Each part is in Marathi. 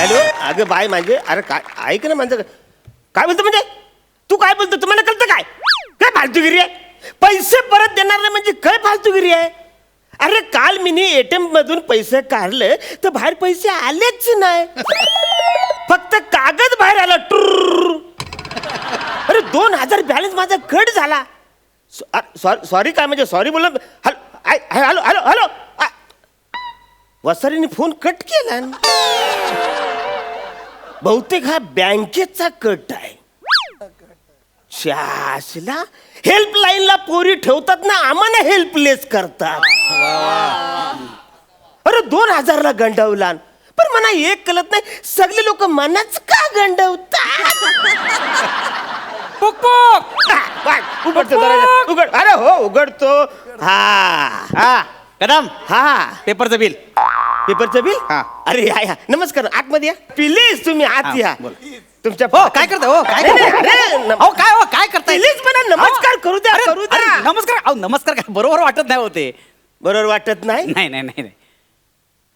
हॅलो? अगं बाय म्हणजे अरे काय ऐक ना माझं. काय बोलतो म्हणजे? तू काय बोलतो? तुम्हाला कळतं काय? काय फालतूगिरी आहे? पैसे परत देणार नाही म्हणजे काय फालतूगिरी आहे? अरे काल मी एटीएम मधून पैसे काढले तर बाहेर पैसे आलेच नाही. फक्त कागद बाहेर आला. टूर अरे दोन हजार बॅलन्स माझा कट झाला. सॉरी सॉरी काय म्हणजे? सॉरी बोल हॅलो हॅलो हॅलो वसारीने फोन कट केला. बहुतेक हा बँकेचा कट आहे. शासला हेल्पलाईनला पोरी ठेवतात ना आम्हाला हेल्पलेस करतात. अरे दोन हजारला गंडवला पण मला एक कळत नाही सगळे लोक मनाच का गंडवतात? उघडतो दरवाजा, उघड. अरे हो उघडतो. हा. हा कदम. हा. पेपरचं बिल. पेपरचं बिल हा. अरे या या. नमस्कार. आतमध्ये या. प्लीज तुम्ही आत हा, या. बोल. तुमच्या हो काय करताय? हो काय नाही, नाही, करताय अरे, नम- अहो काय हो काय करताय? Please मला नमस्कार करू द्या, अरे, करू द्या. नमस्कार अहो नमस्कार काय बरोबर वाटत नाही होते. बरोबर वाटत नाही? नाही नाही नाही नाही.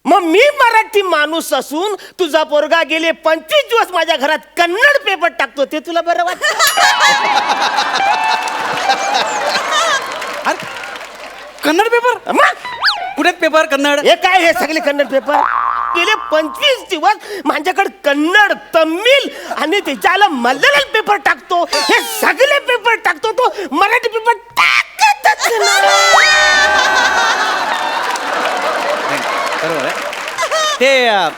मग मी मराठी माणूस असून तुझा पोरगा गेले पंचवीस दिवस माझ्या घरात कन्नड पेपर टाकतो ते तुला बरं वाटत? अरे कन्नड पेपर मग? कुठे पेपर कन्नड? हे काय हे सगळे कन्नड पेपर? गेले पंचवीस दिवस माझ्याकडे कन्नड तमिळ आणि त्याच्याला मल्याळम पेपर टाकतो. हे सगळे पेपर टाकतो तो मराठी पेपर टाकतच. बरोबर आहे. ते अं,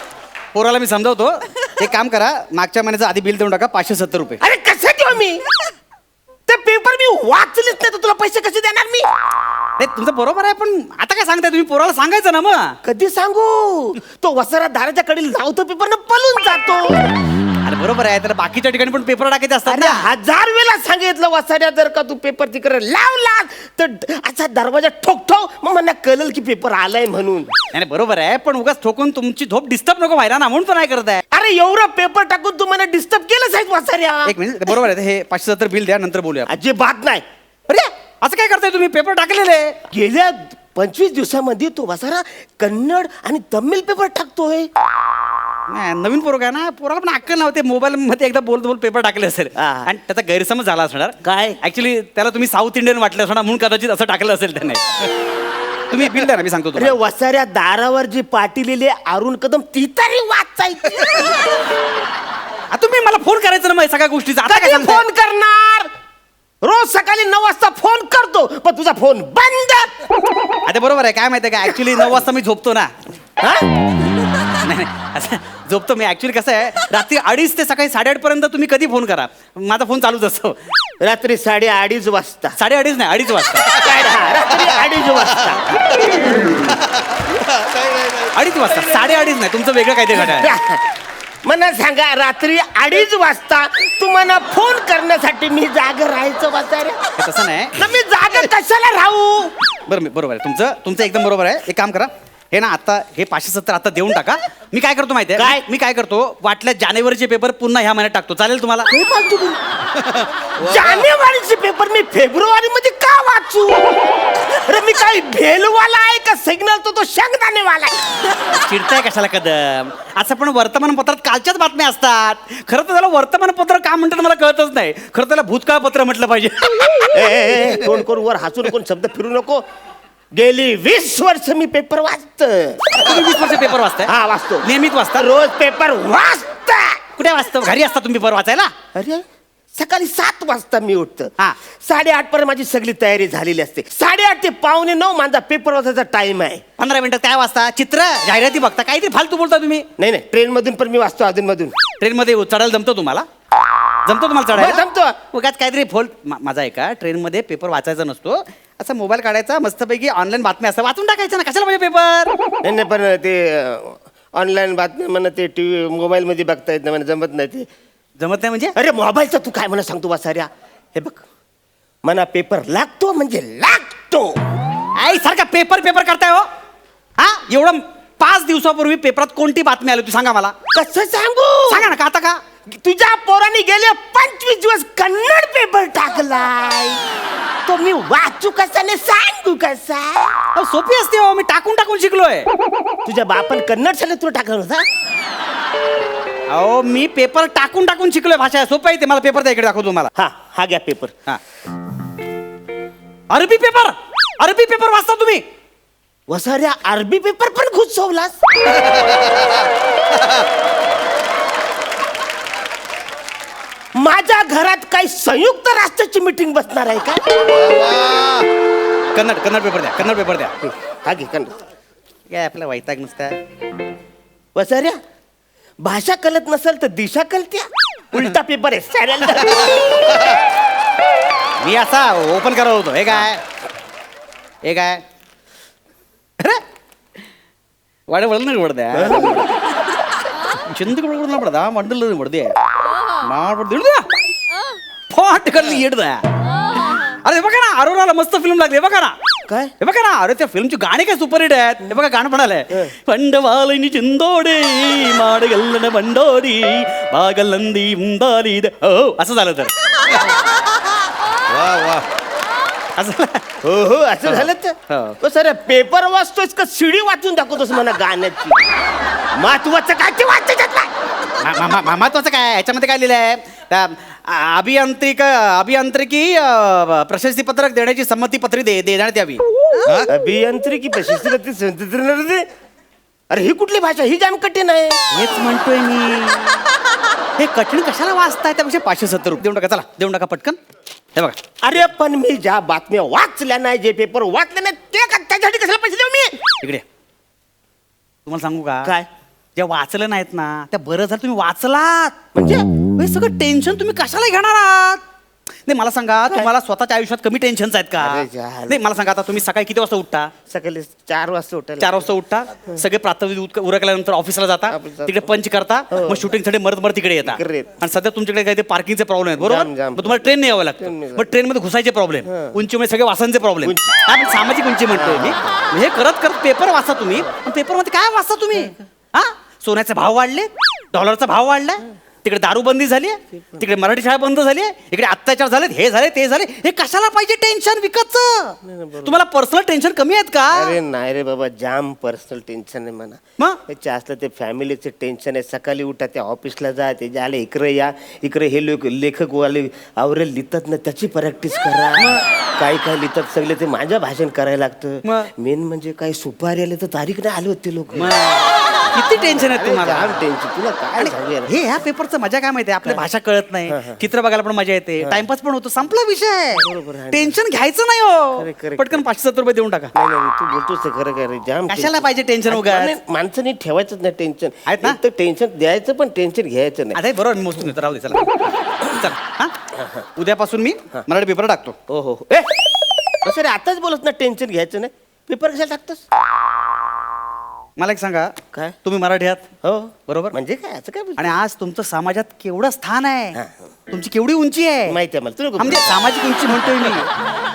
पोराला मी समजावतो. एक काम करा मागच्या महिन्याचं आधी बिल देऊन टाका पाचशे सत्तर रुपये. अरे कसं देऊ मी? ते पेपर मी वाचलेच नाही तर तुला पैसे कसे देणार मी? नाही तुमचं बरोबर आहे पण आता काय सांगताय तुम्ही? पोराला सांगायचं ना मग. कधी सांगू? तो वसारा दाराच्या कडे लावतो पेपर पळून जातो. अरे बरोबर आहे तर बाकीच्या ठिकाणी पण पेपर टाकायचे असतात अरे ना. हजार वेळा सांगितलं वसाऱ्या जर का तू पेपर तिकडे लावला तर असा दरवाजा ठोकठो मग मला कळल की पेपर आलाय म्हणून. नाही नाही, बरोबर आहे पण उगाच ठोकून तुमची झोप डिस्टर्ब नको व्हायला ना म्हणून पण नाही करताय अरे एवढं पेपर टाकून तू मला डिस्टर्ब केलं साहेब वसाऱ्या एक मिनिट बरोबर आहे हे पाचशे सत्तर बिल द्या नंतर बोलूया अजिबात नाही. असं काय करताय तुम्ही? पेपर टाकलेले गेल्या पंचवीस दिवसामध्ये तो वसारा कन्नड आणि तमिळ पेपर टाकतोय. नाही नवीन पोरग आहे ना पोराला पण अक्कल नव्हते. मोबाईल मध्ये एकदा बोलत बोल पेपर टाकले असेल. हा. आणि त्याचा गैरसमज झाला असणार. काय? ऍक्च्युली त्याला तुम्ही साऊथ इंडियन वाटलं असणार म्हणून कदाचित असं टाकलं असेल त्याने. तुम्ही बिल द्या ना मी सांगतो अरे तुम्हाला. वसाऱ्या दारावर जी पाटीलेले अरुण कदम ती तरी वाचायची आ, तुम्ही मला फोन करायचं ना मग या सगळ्या गोष्टीचा. आता काय कधी सांगताय? फोन करणार? रोज सकाळी नऊ वाजता फोन करतो पण तुझा फोन बंद. आता बरोबर आहे काय माहिती आहे का ऍक्च्युली नऊ वाजता मी झोपतो ना. हा? नाही नाही असं झोपतो मी. ऍक्च्युली कसं आहे रात्री अडीच ते सकाळी साडेआठ पर्यंत तुम्ही कधी फोन करा. माझा फोन चालूच असतो. रात्री साडे अडीच वाजता. साडे अडीच नाही अडीच वाजता. काय रात्री अडीच वाजता. अडीच वाजता साडे अडीच नाही तुमचं वेगळं काहीतरी आहे. मला सांगा रात्री अडीच वाजता तुम्हाला फोन करण्यासाठी मी जाग राहायचं वाचारे तसं नाही. मी जाग कशाला राहू? बरं मी बरोबर आहे. तुमचं तुमचं एकदम बरोबर आहे. एक काम करा. हे ना आता हे पाचशे सत्तर आता देऊन टाका. मी काय करतो माहिती काय? आहे मी काय करतो वाटल्या जानेवारीचे पेपर पुन्हा ह्या महिन्यात टाकतो. चालेल तुम्हाला? हे फालतू बोल. जानेवारीचे पेपर मी फेब्रुवारी मध्ये का वाचू? अरे मी काय भेलवाला आहे का? सिग्नल तो तो शेंगदाणेवाला आहे. चिडताय कशाला कदम? असं पण वर्तमानपत्रात कालच्याच बातम्या असतात. खरं तर त्याला वर्तमानपत्र का म्हणतात मला कळतच नाही. खरं त्याला भूतकाळ पत्र म्हटलं पाहिजे. ए, ए, ए, तोंड करून वर हसू नको शब्द फिरू नको. गेली वीस वर्ष मी पेपर वाचत. तुम्ही वीस वर्ष पेपर वाचताय? हा वाचतो. नियमित वाचता? रोज पेपर वाचता. कुठे वाचता? घरी असता तुम्ही पेपर वाचायला? अरे सकाळी सात वाजता मी उठतो. हा. साडेआठ पर्यंत माझी सगळी तयारी झालेली असते. साडेआठ ते पावणे नऊ माझा पेपर वाचायचा टाइम आहे. पंधरा मिनिटात काय वाचता? चित्र जाहिराती बघता? काहीतरी फालतू बोलता तुम्ही. नाही नाही ट्रेन मधून पण मी वाचतो अधून मधून ट्रेनमध्ये चढायला जमतो तुम्हाला? जमतो तुम्हाला चढायला? जमतो. उगाच काहीतरी फोल मा- माझा आहे का ट्रेनमध्ये पेपर वाचायचा नसतो. असा मोबाईल काढायचा मस्तपैकी ऑनलाईन बातम्या असं वाचून टाकायचं ना. कशाला पाहिजे पेपर नाही नाही पण ते ऑनलाईन बातम्या म्हणा ते टीव्ही मोबाईल मध्ये बघता येत नाही मला जमत नाही ते. जमत नाही म्हणजे? अरे मोबाईलचं तू काय म्हणा सांगतो वासाऱ्या? हे बघ मना पेपर लागतो म्हणजे लागतो. आई सारखा पेपर पेपर करताय हो. हा एवढं पाच दिवसापूर्वी पेपरात कोणती बातमी आली तू सांगा मला. कसं सांगू? सांगा ना का आता का? तुझ्या पोराने गेले पंचवीस दिवस कन्नड पेपर टाकलाय. तो मी वाचू कसा ने सांगू कसा? अहो, सोपी असते हो मी टाकून टाकून शिकलोय. तुझ्या बापन कन्नड शाळेत तुला टाकलं होता? अहो मी पेपर टाकून टाकून शिकलोय भाषा सोपं आहे ते. मला पेपर द्या इकडे दाखवतो तुम्हाला. हा हा घ्या पेपर. हा. अरबी पेपर! अरबी पेपर वाचता तुम्ही. वसाऱ्या अरबी पेपर पण घुसवलास माझ्या घरात काही संयुक्त राष्ट्राची मीटिंग बसणार आहे का? कन्नड कन्नड पेपर द्या कन्नड पेपर द्या. हा घे कन्नड. काय आपला वैताग नुसता? वसऱ्या भाषा कळत नसेल तर दिशा कळत्या. उलटा पेपर आहे मी असा ओपन करत होतो. हे काय? हे काय? वाडे वळ नाही वडद्या चिंतक वडकडून पडदा मंडल वडदे ಮಾಡ್ಬಿಡ್ದು ಹಿಡ್ದ ಫಾಟ್ ಕಲ್ಲಿ ಹಿಡ್ದ अरे हे बघा ना अरोराला मस्त फिल्म लागली हे बघा ना काय? हे बघा ना अरे त्या फिल्मची गाणी काय सुपर हिट आहेत हे बघा गाणं म्हणाले पंडवालिनी चिंदोडे माडगल्लन बंडोरी बागलंदी उंदाली हो असं झालं तर वा वा असं झालं. हो हो असं झालं हो. तर हो सर पेपर वाचतोस का शिडी वाचून दाखवतोस मला गाण्याची महत्वाचं काय ते वाचायच्यात नाही. मा- मा- मा- मा- महत्वाचं काय? याच्यामध्ये काय लिहिलं आहे अभियांत्रिक अभियांत्रिकी प्रशस्तीपत्रक देण्याची संमती पत्री दे देण्यात यावी. अभियांत्रिकी संतंत्र अरे ही कुठली भाषा? ही जाम कठीण आहे. हेच म्हणतोय मी. हे कठीण कशाला वाचताय? त्यापेक्षा पाचशे सत्तर रुपये. देऊन टाका. चला देऊन टाका पटकन. हे बघा. अरे पण मी ज्या बातम्या वाचल्या नाही जे पेपर वाचले नाही ते का त्याच्यासाठी कशाला पैसे देऊ मी? इकडे तुम्हाला सांगू का? काय? जे वाचलं नाहीत ना त्या बरं झालं तुम्ही वाचलात. म्हणजे हे सगळं टेन्शन तुम्ही कशाला घेणार आहात? नाही मला सांगा तुम्हाला स्वतःच्या आयुष्यात कमी टेन्शन्स आहेत का? अरे. नाही मला सांगा आता तुम्ही सकाळी किती वाजता उठता? सकाळी चार वाजता उठायला चार वाजता उठता सगळे उतक- उरकल्यानंतर ऑफिसला जाता ऑफिसला तिकडे पंच करता हो. मग शूटिंगसाठी मरत मरत तिकडे येत. आणि सध्या तुमच्याकडे काही ते पार्किंगचे प्रॉब्लेम आहेत बरोबर? जाम, जाम. मग तुम्हाला ट्रेन यावं लागतं. ट्रेनने मग ट्रेनमध्ये घुसायचे प्रॉब्लेम उंचीमुळे सगळे वासांचे प्रॉब्लेम उंची. आपण सामाजिक उंची म्हणतोय मी. मग हे करत करत पेपर वाचता तुम्ही. पेपरमध्ये काय वाचता तुम्ही? हा? सोन्याचे भाव वाढले डॉलरचा भाव वाढलाय तिकडे दारूबंदी झाली आहे तिकडे मराठी शाळा बंद झाली आहे इकडे अत्याचार झालेत हे झाले ते झाले हे कशाला पाहिजे टेन्शन विकतचं? तुम्हाला पर्सनल टेन्शन कमी आहेत का? अरे नाही रे बाबा जाम पर्सनल टेन्शन आहे म्हणा. मग? त्याचे असलं ते फॅमिलीचं टेन्शन आहे. सकाळी उठा त्या ऑफिसला जा ते आले इकडे या इकडे हे लोक लेखक वाले आवरे लिहितात ना त्याची प्रॅक्टिस करा. काही काय लिहितात सगळे ते माझ्या भाषण करायला लागतं? मेन म्हणजे काय सुपारी आले तर तारीख नाही आले होते लोक. किती टेन्शन आहे तुम्हाला? जाम टेन्शन तुला काय सांगू यार? हे ह्या पेपरचं मजा काय माहितीये? आपली भाषा कळत नाही. चित्र बघायला पण मजा येते. टाइमपास पण होतो. संपला विषय. आहे. टेन्शन घ्यायचं नाही. हो. पटकन पाचशे सत्तर रुपये देऊन टाका. नाही नाही तू बोलतोस ते खरं काय रे? जाम कशाला tension. पाहिजे टेन्शन आणि उगाच? नाही, माणसाने ठेवायचंच नाही टेन्शन आहेत ना? तर टेन्शन द्यायचं पण टेन्शन घ्यायचं नाही. हे बरोबर मी मोजून घेतो. राहू दे चला. चला. हा? उद्यापासून मी मराठी पेपर टाकतो. हो हो हो. ए असं रे आताच बोलत ना टेन्शन घ्यायचं नाही. पेपर कशाला टाकतोस? मला एक सांगा काय? तुम्ही मराठी आहात हो बरोबर? म्हणजे काय? असं काय बोलतो? आणि आज तुमचं समाजात केवढं स्थान आहे. तुमची केवढी उंची आहे? माहिती आहे मला. म्हणजे सामाजिक उंची म्हणतोय मी.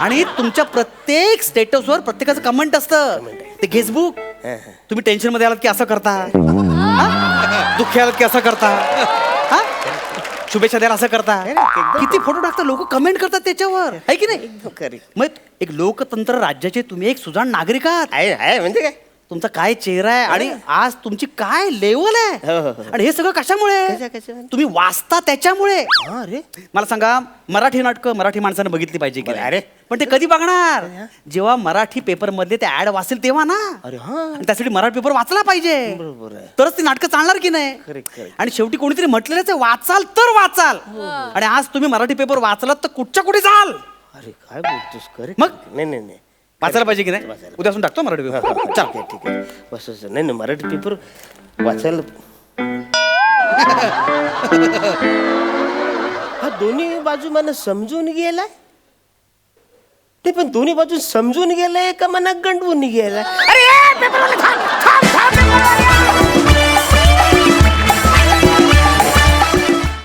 आणि तुमच्या प्रत्येक स्टेटसवर प्रत्येकाचं कमेंट असतं. ते फेसबुक तुम्ही टेन्शनमध्ये आलात की असं करता? हा? दुःखी आलात की असं करता? हा? शुभेच्छा द्यायला असं करता? किती फोटो टाकता? लोक कमेंट करतात त्याच्यावर. आहे की नाही? खरी. मग एक लोकतंत्र राज्याचे तुम्ही एक सुजाण नागरिक आहात. आहे आहे. म्हणजे काय? तुमचा काय चेहरा आहे आणि आज तुमची काय लेवल हो, हो, आहे हो. आणि हे सगळं कशामुळे? कशा- कशामुळे? तुम्ही वाचता त्याच्यामुळे. हा रे मला सांगा मराठी नाटकं मराठी माणसानं बघितली पाहिजे की नाही? अरे. पण ते कधी बघणार? जेव्हा मराठी पेपरमध्ये ते ऍड वाचेल तेव्हा ना? अरे हा. आणि त्यासाठी मराठी पेपर वाचला पाहिजे. बरोबर आहे. तरच ती नाटकं चालणार की नाही? आणि शेवटी कोणीतरी म्हटलेलंच आहे वाचाल तर वाचाल. आणि आज तुम्ही मराठी पेपर वाचलात तर कुठच्या कुठे जाल? अरे काय बोलतोस? खरे मग? नाही नाही नाही. वाचायला पाहिजे की नाही वाचायला. उद्यापासून टाकतो मराठी हा, हा, पेपर हा. चल ठीक आहे बस बस. नाही नाही मराठी पेपर वाचायला हा दोन्ही बाजू मला समजून गेलाय ते पण दोन्ही बाजू समजून गेलाय का मना गंडवून गेलाय अरे ए, पेपरवाला थांब, थांब, थांब, पेपरवाला!